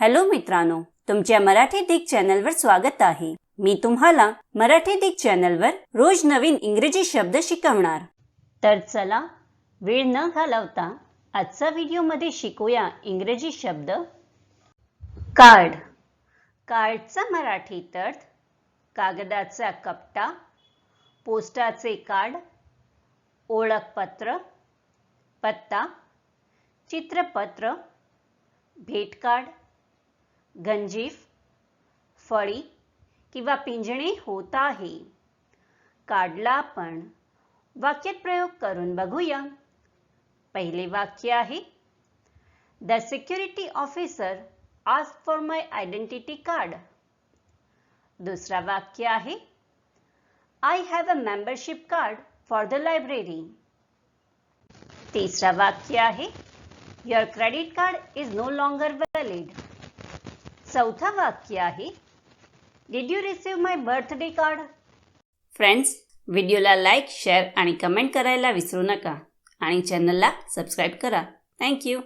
Hello मित्रांनो तुमच्या मराठी दिग चॅनलवर स्वागत आहे. मी तुम्हाला मराठी दिग चॅनलवर रोज नवीन इंग्रजी शब्द शिकवणार. तर चला वेळ न घालवता आजचा व्हिडिओमध्ये शिकूया इंग्रजी शब्द. कार्ड कार्डचा मराठीत अर्थ कागदाचा कपटा पोस्टाचे कार्ड ओळखपत्र पत्ता चित्रपत्र भेटकार्ड गंजीफ फळी किंवा पिंजणे होत आहे. कार्डला आपण. वाक्यात प्रयोग करून बघूया. पहिले वाक्य आहे द सिक्युरिटी ऑफिसर आज फॉर माय आयडेंटिटी कार्ड. दुसरा वाक्य आहे I have a membership card for the library तिसरा वाक्य आहे your credit card is no longer valid चौथा वाक्य आहे. Did you receive my birthday card friends व्हिडिओला लाईक शेअर आणि कमेंट करायला विसरू नका. आणि चॅनलला सबस्क्राईब करा. थँक्यू